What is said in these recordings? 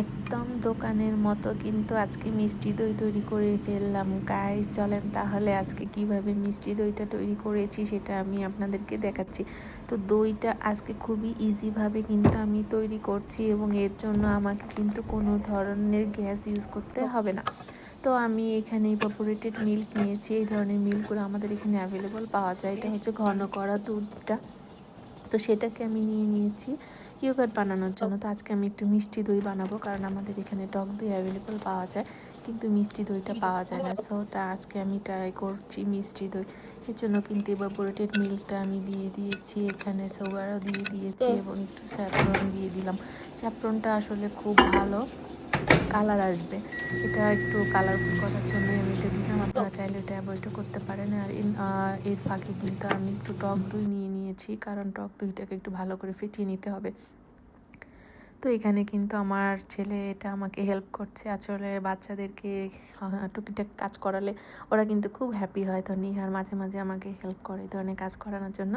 একদম দোকানের মতো, কিন্তু আজকে মিষ্টি দই তৈরি করে ফেললাম। গাই চলেন তাহলে আজকে কীভাবে মিষ্টি দইটা তৈরি করেছি সেটা আমি আপনাদেরকে দেখাচ্ছি। তো দইটা আজকে খুবই ইজিভাবে কিন্তু আমি তৈরি করছি এবং এর জন্য আমাকে কিন্তু কোনো ধরনের গ্যাস ইউজ করতে হবে না। তো আমি এখানে ইভাপোরেটেড মিল্ক নিয়েছি। এই ধরনের মিল্কগুলো আমাদের এখানে অ্যাভেলেবল পাওয়া যায়। এটা হচ্ছে ঘন করা দুধটা। তো সেটাকে আমি নিয়ে নিয়েছি। ইয়োগার্ট বানানোর জন্য। তো আজকে আমি একটু মিষ্টি দই বানাবো কারণ আমাদের এখানে টক দই অ্যাভেলেবল পাওয়া যায় কিন্তু মিষ্টি দইটা পাওয়া যায় না। সো তা আজকে আমি ট্রাই করছি মিষ্টি দই। এর জন্য কিন্তু ইভাপোরেটেড মিল্কটা আমি দিয়ে দিয়েছি এখানে সুগারও দিয়ে দিয়েছি এবং একটু স্যাফরন দিয়ে দিলাম। স্যাফরনটা আসলে খুব ভালো কালার আসবে। এটা একটু কালারফুল করার জন্য আমি এটা চাইলে এটা অ্যাভয়েডও করতে পারেন। আর এর ফাঁকে কিন্তু আমি একটু টক দই নিয়ে নিয়েছি, কারণ টক দইটাকে একটু ভালো করে ফিটিয়ে নিতে হবে। তো এখানে কিন্তু আমার ছেলে এটা আমাকে হেল্প করছে। আসলে বাচ্চাদেরকে টুকিটাক কাজ করালে ওরা কিন্তু খুব হ্যাপি হয়। তো নিহার মাঝে মাঝে আমাকে হেল্প করে ধরনের কাজ করানোর জন্য।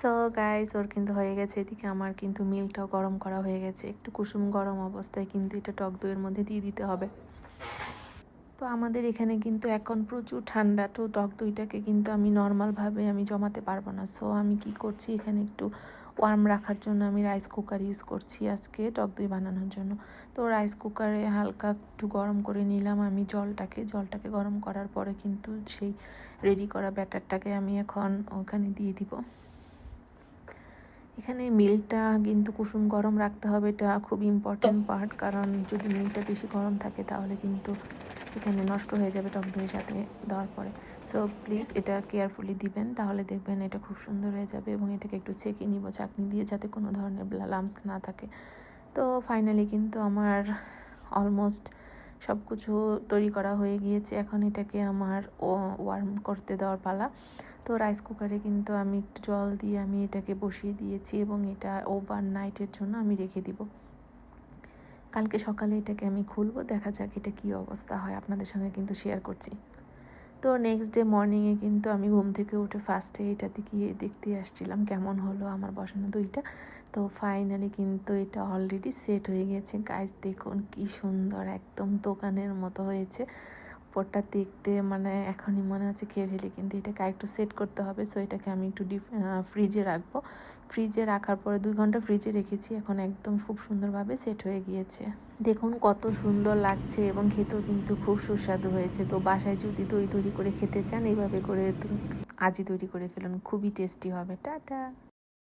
সো গাইস ওর কিন্তু হয়ে গেছে। এদিকে আমার কিন্তু মিলটাও গরম করা হয়ে গেছে। একটু কুসুম গরম অবস্থায় কিন্তু এটা টক দইয়ের মধ্যে দিয়ে দিতে হবে। তো আমাদের এখানে কিন্তু এখন প্রচুর ঠান্ডা তো টক দইটাকে কিন্তু আমি নর্মালভাবে আমি জমাতে পারব না। সো আমি কি করছি এখানে একটু ওয়ার্ম রাখার জন্য আমি রাইস কুকার ইউজ করছি আজকে টক দই বানানোর জন্য। তো রাইস কুকারে হালকা একটু গরম করে নিলাম আমি জলটাকে। জলটাকে গরম করার পরে কিন্তু সেই রেডি করা ব্যাটারটাকে আমি এখন ওখানে দিয়ে দিব। এখানে মিলটা কিন্তু কুসুম গরম রাখতে হবে এটা খুব ইম্পর্টেন্ট পার্ট কারণ যদি মিলটা বেশি গরম থাকে তাহলে কিন্তু এখানে নষ্ট হয়ে যাবে টক দইয়ের সাথে দেওয়ার পরে। সো প্লিজ এটা কেয়ারফুলি দিবেন, তাহলে দেখবেন এটা খুব সুন্দর হয়ে যাবে এবং এটাকে একটু ছেঁকে নিব, চাকনি দিয়ে যাতে কোনো ধরনের লামস না থাকে। তো ফাইনালি কিন্তু আমার অলমোস্ট সব কিছু তৈরি করা হয়ে গিয়েছে। এখন এটাকে আমার ওয়ার্ম করতে দেওয়ার পালা। তো রাইস কুকারে কিন্তু আমি একটু জল দিয়ে আমি এটাকে বসিয়ে দিয়েছি এবং এটা ওভার নাইটের জন্য আমি রেখে দিব। কালকে সকালে এটাকে আমি খুলবো, দেখা যাক এটা কী অবস্থা হয়, আপনাদের সঙ্গে কিন্তু শেয়ার করছি। তো নেক্সট ডে মর্নিংয়ে কিন্তু আমি ঘুম থেকে উঠে ফার্স্টে এটাতে গিয়ে দেখতে আসছিলাম কেমন হলো আমার বসানো দুইটা। তো ফাইনালি কিন্তু এটা অলরেডি সেট হয়ে গেছে। কাজ দেখুন কি সুন্দর, একদম দোকানের মতো হয়েছে। উপরটা দেখতে মানে এখনই মনে হচ্ছে খেয়ে ফেলি। কিন্তু এটাকে একটু সেট করতে হবে সো এটাকে আমি একটু ডিপ ফ্রিজে রাখব। ফ্রিজে রাখার পরে দুই ঘণ্টা ফ্রিজে রেখেছি, এখন একদম খুব সুন্দরভাবে সেট হয়ে গিয়েছে। দেখুন কত সুন্দর লাগছে এবং খেতেও কিন্তু খুব সুস্বাদু হয়েছে। তো বাসায় যদি দই তৈরি করে খেতে চান, এইভাবে করে আজই তৈরি করে ফেলুন, খুবই টেস্টি হবে। টাটা!